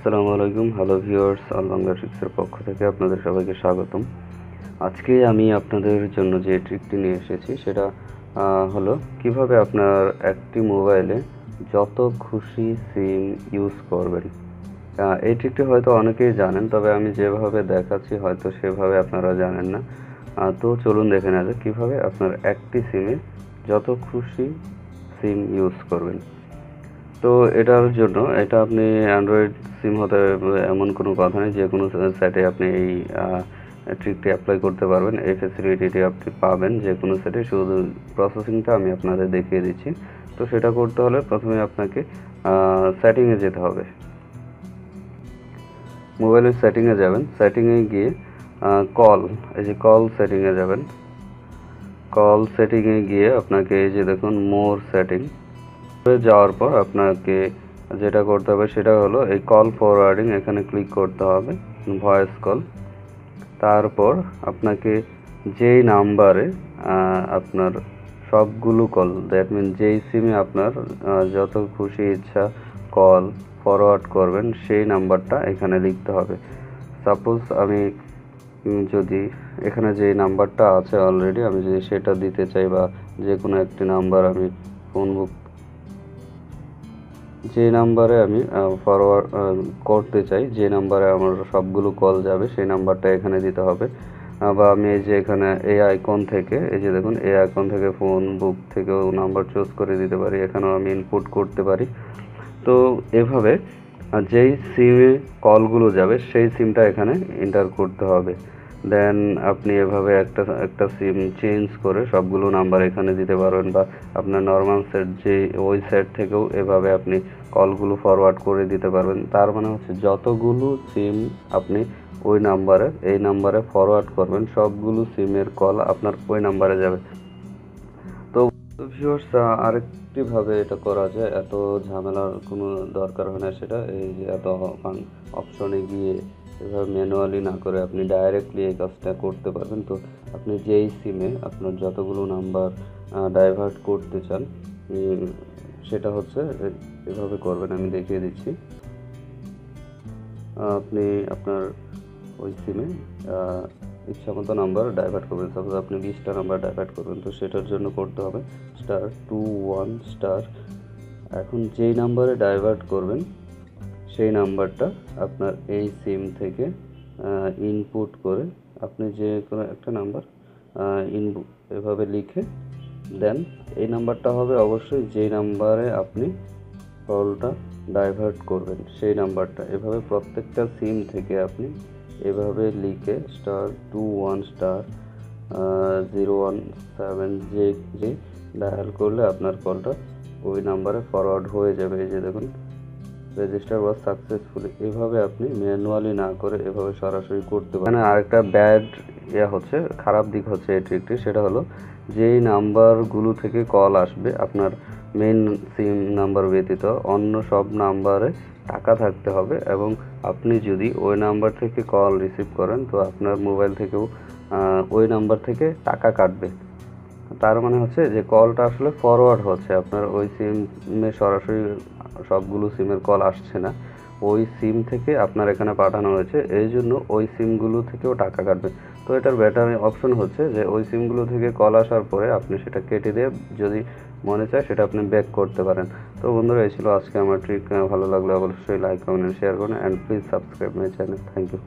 আসসালামু আলাইকুম। Hello viewers all Bangla ট্রিক্সের পক্ষ থেকে আপনাদের সবাইকে স্বাগতম। আজকে আমি আপনাদের জন্য যে ট্রিকটি নিয়ে এসেছি, সেটা হলো কীভাবে আপনার একটি মোবাইলে যত খুশি সিম ইউজ করবেন। এই ট্রিকটি হয়তো অনেকেই জানেন, তবে আমি যেভাবে দেখাচ্ছি হয়তো সেভাবে আপনারা জানেন না। তো চলুন দেখে নেওয়া যাক কীভাবে আপনার একটি সিমে যত খুশি সিম ইউজ করবেন। তো এটার জন্য, এটা আপনি অ্যান্ড্রয়েড সিম হতে এমন কোনো কথা নেই, যে কোনো সেটে আপনি এই ট্রিকটি অ্যাপ্লাই করতে পারবেন, এই ফেসিলিটিটি আপনি পাবেন যে কোনো সেটে শুধু প্রসেসিংটা আমি আপনাদের দেখিয়ে দিচ্ছি। তো সেটা করতে হলে প্রথমে আপনাকে সেটিংয়ে যেতে হবে। মোবাইলের সেটিংয়ে যাবেন। সেটিংয়ে গিয়ে কল এই যে কল সেটিংয়ে যাবেন। কল সেটিংয়ে গিয়ে আপনাকে এই যে দেখুন মোর সেটিং যাওয়ার পর আপনাকে যেটা করতে হবে সেটা হলো এই কল ফরওয়ার্ডিং এখানে ক্লিক করতে হবে ভয়েস কল তারপর আপনাকে যেই নাম্বারে আপনার সবগুলো কল দ্যাট মিন যেই সিমে আপনার যত খুশি ইচ্ছা কল ফরওয়ার্ড করবেন, সেই নাম্বারটা এখানে লিখতে হবে। সাপোজ আমি যদি এখানে যে নাম্বারটা আছে অলরেডি আমি যদি সেটা দিতে চাই বা যে কোনো একটি নাম্বার আমি ফোন বুক যে নাম্বারে আমি ফরওয়ার্ড করতে চাই, যে নাম্বারে আমার সবগুলো কল যাবে, সেই নাম্বারটা এখানে দিতে হবে। বা আমি এই যে এখানে এই আইকন থেকে, এই যে দেখুন এই আইকন থেকে ফোন বুক থেকেও নাম্বার চুজ করে দিতে পারি, এখানেও আমি ইনপুট করতে পারি। তো এভাবে যেই সিমে কলগুলো যাবে, সেই সিমটা এখানে এন্টার করতে হবে। দেন আপনি এভাবে একটা একটা সিম চেঞ্জ করে সবগুলো নাম্বার এখানে দিতে পারবেন বা আপনার নর্মাল সেট যে ওই সেট থেকেও এভাবে আপনি কলগুলো ফরওয়ার্ড করে দিতে পারবেন। তার মানে হচ্ছে যতগুলো সিম আপনি ওই নাম্বারে এই নাম্বারে ফরওয়ার্ড করবেন, সবগুলো সিমের কল আপনার ওই নাম্বারে যাবে। তো ভিউয়ার্স আরেকটি ভাবে এটা করা যায়, এত ঝামেলার কোনো দরকার হয় না সেটা, এই যে এত অপশনে গিয়ে এভাবে ম্যানুয়ালি না করে আপনি ডাইরেক্টলি এই কাজটা করতে পারবেন। তো আপনি যেই সিমে আপনার যতগুলো নাম্বার ডাইভার্ট করতে চান সেটা হচ্ছে এভাবে করবেন, আমি দেখিয়ে দিচ্ছি। আপনি আপনার ওই সিমে ইচ্ছা মতো নাম্বার ডাইভার্ট করবেন। সাপোজ আপনি বিশটা নাম্বার ডাইভার্ট করবেন, তো সেটার জন্য করতে হবে স্টার টু ওয়ান স্টার এখন যেই নাম্বারে ডাইভার্ট করবেন সেই নাম্বারটা আপনার এই সিম থেকে ইনপুট করে আপনি যে কোনো একটা নাম্বার ইনপু এভাবে লিখে দেন। এই নাম্বারটা হবে অবশ্যই যেই নাম্বারে আপনি কলটা ডাইভার্ট করবেন, সেই নাম্বারটা। এভাবে প্রত্যেকটা সিম থেকে আপনি এভাবে লিখে star two one star zero one seven যে যে ডায়াল করলে আপনার কলটা ওই নাম্বারে ফরওয়ার্ড হয়ে যাবে। এই যে দেখুন রেজিস্টার ওয়াজ সাকসেসফুলি এভাবে আপনি ম্যানুয়ালি না করে এভাবে সরাসরি করতে পারেন। আরেকটা ব্যাড ইয়া হচ্ছে, খারাপ দিক হচ্ছে এই ট্রিকটি সেটা হলো যেই নাম্বারগুলো থেকে কল আসবে, আপনার মেন সিম নাম্বার ব্যতীত অন্য সব নাম্বারে টাকা থাকতে হবে এবং আপনি যদি ওই নাম্বার থেকে কল রিসিভ করেন, তো আপনার মোবাইল থেকেও ওই নাম্বার থেকে টাকা কাটবে। তার মানে হচ্ছে যে কলটা আসলে ফরওয়ার্ড হচ্ছে। আপনার ওই সিমে সরাসরি সবগুলো সিমের কল আসছে না। ওই সিম থেকে আপনার এখানে পাঠানো হয়েছে। এই জন্য ওই সিমগুলো থেকেও টাকা কাটবে। তো এটার বেটার অপশন হচ্ছে যে ওই সিমগুলো থেকে কল আসার পরে আপনি সেটা কেটে দিয়ে যদি মনে চায় সেটা আপনি ব্যাক করতে পারেন। তো বন্ধুরা, এই ছিল আজকে আমার ট্রিক ভালো লাগলে অবশ্যই লাইক কমেন্ট শেয়ার করুন। And please subscribe my channel thank you